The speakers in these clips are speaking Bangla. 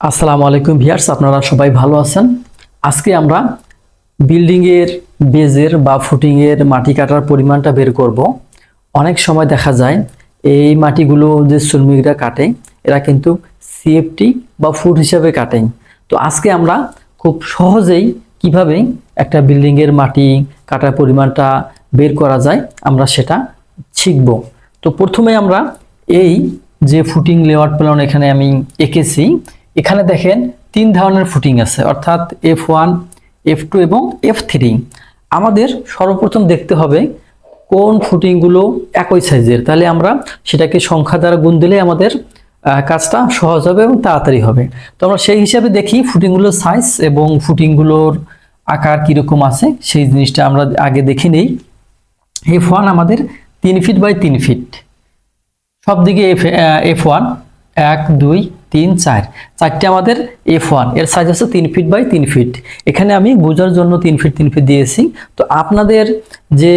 আসসালামু আলাইকুম ভিয়ার্স, আপনারা সবাই ভালো আছেন? আজকে আমরা বিল্ডিংয়ের বেজের বা ফুটিংয়ের মাটি কাটার পরিমাণটা বের করব। অনেক সময় দেখা যায় এই মাটিগুলো যে শ্রমিকরা কাটে, এরা কিন্তু সিএফটি বা ফুট হিসাবে কাটে তো আজকে আমরা খুব সহজেই কীভাবে একটা বিল্ডিংয়ের মাটি কাটার পরিমাণটা বের করা যায়, আমরা সেটা শিখব। তো প্রথমে আমরা এই যে ফুটিং লেআউট প্ল্যান এখানে আমি এঁকেছি এখানে দেখেন তিন ধরনের ফুটিং আছে, অর্থাৎ এফ ওয়ান এফ টু এবং এফ থ্রি আমাদের সর্বপ্রথম দেখতে হবে কোন ফুটিংগুলো একই সাইজের তাহলে আমরা সেটাকে সংখ্যা দ্বারা গুণ দিলে আমাদের কাজটা সহজ হবে এবং তাড়াতাড়ি হবে। তো আমরা সেই হিসাবে দেখি ফুটিংগুলোর সাইজ এবং ফুটিংগুলোর আকার কীরকম আছে। সেই জিনিসটা আমরা আগে দেখে নেই। এফ ওয়ান আমাদের তিন ফিট বাই তিন ফিট সব দিকে এফ এফ ওয়ান এক, দুই তিন চার। চারটে আমাদের এফ ওয়ানের সাইজ আছে তিন ফিট বাই তিন ফিট এখানে আমি বোঝার জন্য তিন ফিট তিন ফিট দিয়েছি। তো আপনাদের যে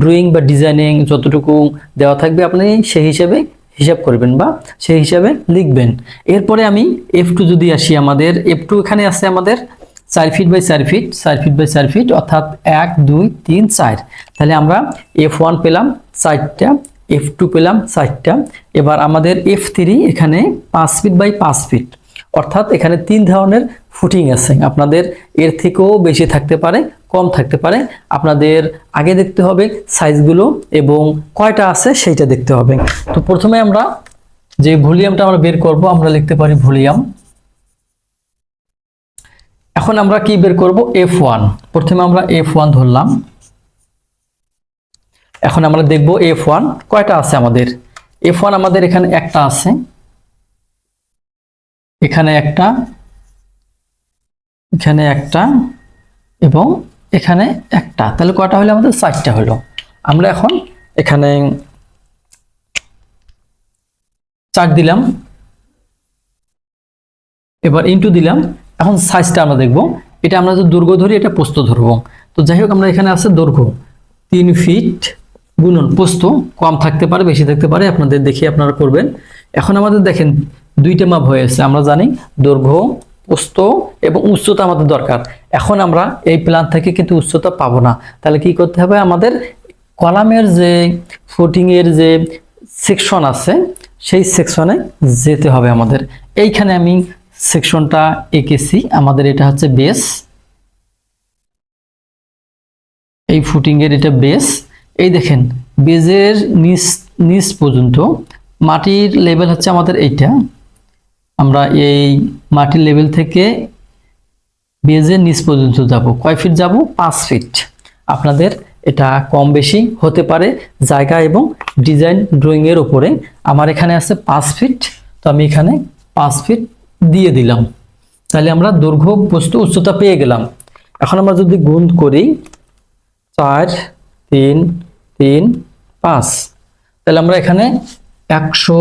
ড্রয়িং বা ডিজাইনিং যতটুকু দেওয়া থাকবে, আপনি সেই হিসাবে হিসাব করবেন বা সেই হিসাবে লিখবেন। এরপরে আমি এফ টু যদি আসি আমাদের এফ টু এখানে আছে আমাদের চার ফিট বাই চার ফিট চার ফিট বাই চার ফিট অর্থাৎ এক, দুই, তিন, চার। তাহলে আমরা এফ ওয়ান পেলাম চারটা এফ টু পেলাম চারটা। এবার আমাদের এফ থ্রি এখানে পাঁচ ফিট বাই পাঁচ ফিট অর্থাৎ এখানে তিন ধরনের ফুটিং আছে। আপনাদের এর থেকেও বেশি থাকতে পারে, কম থাকতে পারে। আপনাদের আগে দেখতে হবে সাইজগুলো এবং কয়টা আছে সেইটা দেখতে হবে। তো প্রথমে আমরা যে ভলিউমটা আমরা বের করব, আমরা লিখতে পারি ভলিউম। এখন আমরা কি বের করব? এফ ওয়ান প্রথমে আমরা এফ ওয়ান ধরলাম। এখন আমরা দেখব এফ ওয়ান কয়টা আছে আমাদের? এফ ওয়ান আমাদের এখানে একটা আছে। এখানে একটা এখানে একটা এবং এখানে একটা। তাহলে কয়টা হলো আমাদের? চারটা হলো। আমরা এখন এখানে চার দিলাম। এবার ইনটু দিলাম। এখন সাইজটা আমরা দেখব। এটা আমরা যদি দৈর্ঘ্য ধরি, এটা প্রস্থ ধরবো। তো যাই হোক, আমরা এখানে আছে দৈর্ঘ্য। তিন ফিট গুণন প্রস্থ কম থাকতে পারে, বেশি থাকতে পারে, আপনাদের দেখে আপনারা করবেন। এখন আমাদের দেখেন, দুইটা মাপ হয়েছে আমরা জানি দৈর্ঘ্য প্রস্থ এবং উচ্চতা আমাদের দরকার। এখন আমরা এই প্ল্যান থেকে কিন্তু উচ্চতা পাবো না। তাহলে কি করতে হবে? আমাদের কলামের যে ফুটিংয়ের যে সেকশন আছে, সেই সেকশনে যেতে হবে আমাদের। এইখানে আমি সেকশনটা এঁকেছি, আমাদের এটা হচ্ছে বেস এই ফুটিংয়ের এটা বেস এই দেখেন, বেজের নিচ নিচ পর্যন্ত মাটির লেভেল হচ্ছে আমাদের এইটা। আমরা এই মাটির লেভেল থেকে বেজের নিচ পর্যন্ত যাব। কয় ফিট যাব? পাঁচ ফিট আপনাদের এটা কম বেশি হতে পারে জায়গা এবং ডিজাইন ড্রয়িংয়ের ওপরে আমার এখানে আছে পাঁচ ফিট তো আমি এখানে পাঁচ ফিট দিয়ে দিলাম। তাহলে আমরা দৈর্ঘ্য, বস্তু, উচ্চতা পেয়ে গেলাম। এখন আমরা যদি গুণ করি, চার, তিন তিন, পাঁচ। তাহলে আমরা এখানে একশো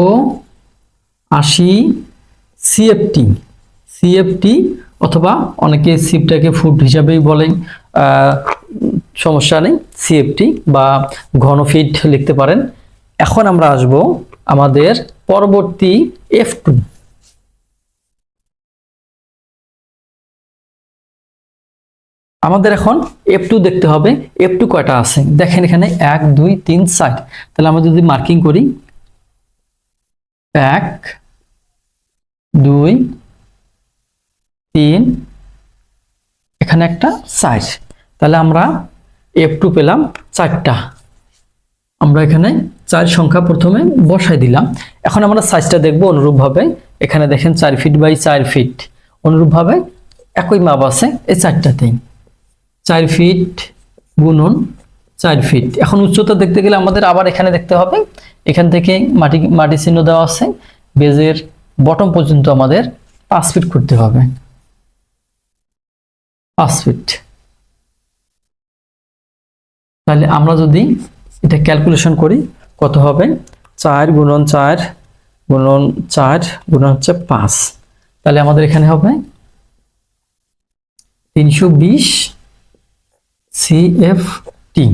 আশি সিএফটি সিএফটি অথবা অনেকে সিপটাকে ফুট হিসাবেই বলেন সমস্যা নেই সিএফটি বা ঘনফিট লিখতে পারেন। এখন আমরা আসব আমাদের পরবর্তী এফ টু আমাদের এখন এফ টু দেখতে হবে। এফ টু কয়টা আছে? দেখেন এখানে এক, দুই, তিন, চার। তাহলে আমরা যদি মার্কিং করি, এক, দুই, তিন, এখানে একটা চার। তাহলে আমরা এফ টু পেলাম চারটা। আমরা এখানে চার সংখ্যা প্রথমে বসাই দিলাম। এখন আমরা সাইজটা দেখব অনুরূপভাবে। এখানে দেখেন চার ফিট বাই চার ফিট অনুরূপভাবে একই মাপ আছে এই চারটাতেই। চার ফিট গুণন চার ফিট এখন উচ্চতা দেখতে গেলে আমাদের আবার এখানে দেখতে হবে। এখান থেকে মাটি মাটি চিহ্ন দেওয়া আছে। বেজের বটম পর্যন্ত আমাদের পাঁচ ফিট করতে হবে। পাঁচ ফিট তাহলে আমরা যদি এটা ক্যালকুলেশন করি, কত হবে? চার গুণন চার গুণন চার গুণন হচ্ছে পাঁচ। তাহলে আমাদের এখানে হবে তিনশো বিশ সিএফটি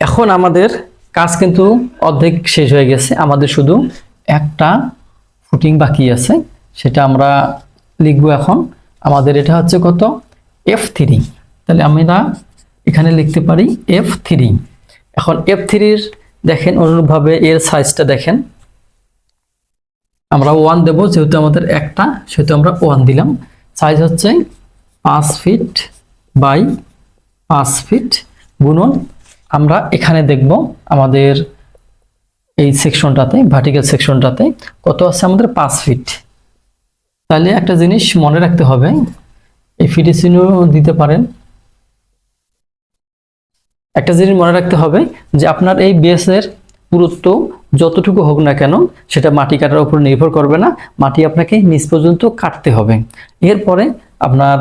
এখন আমাদের কাজ কিন্তু অর্ধেক শেষ হয়ে গেছে। আমাদের শুধু একটা ফুটিং বাকি আছে, সেটা আমরা লিখব এখন। আমাদের এটা হচ্ছে কত? এফ থ্রি তাহলে আমরা এখানে লিখতে পারি এফ থ্রি এখন এফ থ্রির দেখেন অনুরূপভাবে এর সাইজটা দেখেন। আমরা ওয়ান দেব, যেহেতু আমাদের একটা, সেহেতু আমরা ওয়ান দিলাম। সাইজ হচ্ছে পাঁচ ফিট বাই পাঁচ ফিট গুণন আমরা এখানে দেখব আমাদের এই সেকশনটাতে ভার্টিক্যাল সেকশনটাতে কত আছে আমাদের পাঁচ ফিট তাহলে একটা জিনিস মনে রাখতে হবে, এই ফিটে চিহ্ন দিতে পারেন। একটা জিনিস মনে রাখতে হবে যে আপনার এই বেসের পুরুত্ব যতটুকু হোক না কেন, সেটা মাটি কাটার উপর নির্ভর করবে না। মাটি আপনাকে নিচ পর্যন্ত কাটতে হবে। এরপরে আপনার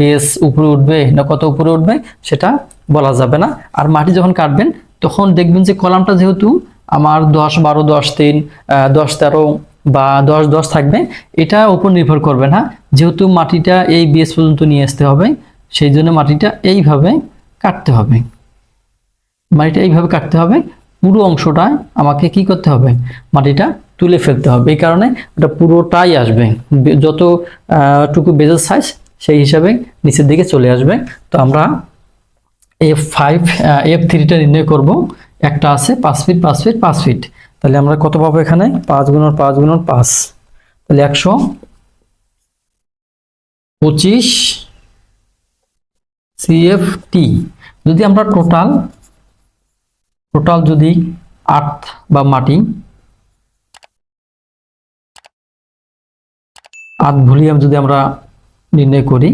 বেস উপরে উঠবে না কত উপরে উঠবে, সেটা বলা যাবে না। আর মাটি যখন কাটবেন, তখন দেখবেন যে কলামটা যেহেতু আমার দশ বারো, দশ তিন দশ তেরো বা দশ দশ থাকবে, এটা উপর নির্ভর করবে না। যেহেতু মাটিটা এই বেস পর্যন্ত নিয়ে আসতে হবে, সেই জন্য মাটিটা এইভাবে কাটতে হবে। মাটিটা এইভাবে কাটতে হবে পুরো অংশটা আমাকে কি করতে হবে? মাটিটা তুলে ফেলতে হবে। এই কারণে ওটা পুরোটাই আসবে। বে- যত টুকু বেজের সাইজ সেই হিসাবে নিচের দিকে চলে আসবে। তো আমরা এফ ফাইভ এফ থ্রিটা নির্ণয় করব। একটা আছে পাঁচ ফিট পাঁচ ফিট পাঁচ ফিট তাহলে আমরা কত পাবো এখানে? পাঁচ গুণন পাঁচ গুণন, পাঁচ। তাহলে একশো পঁচিশ সিএফটি যদি আমরা টোটাল টোটাল যদি আর্থ বা মাটি আর্থ ভলিউম যদি আমরা নির্ণয় করি,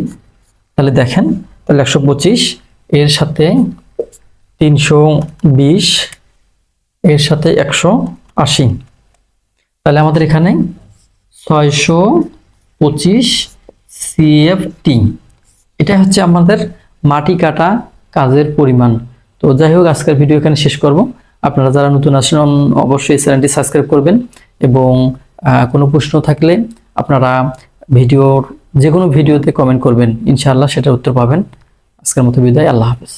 তাহলে দেখেন, তাহলে একশো পঁচিশ, এর সাথে তিনশো বিশ, এর সাথে একশো আশি। তাহলে আমাদের এখানে ছয়শো পঁচিশ সিএফটি এটা হচ্ছে আমাদের মাটি কাটা কাজের পরিমাণ। তো যাই হোক, আজকের ভিডিও এখানে শেষ করব। আপনারা যারা নতুন আসেন অবশ্যই চ্যানেলটি সাবস্ক্রাইব করবেন এবং কোনো প্রশ্ন থাকলে আপনারা ভিডিওর যে কোনো ভিডিওতে কমেন্ট করবেন। ইনশাআল্লাহ সেটার উত্তর পাবেন। আজকের মতো বিদায়, আল্লাহ হাফেজ।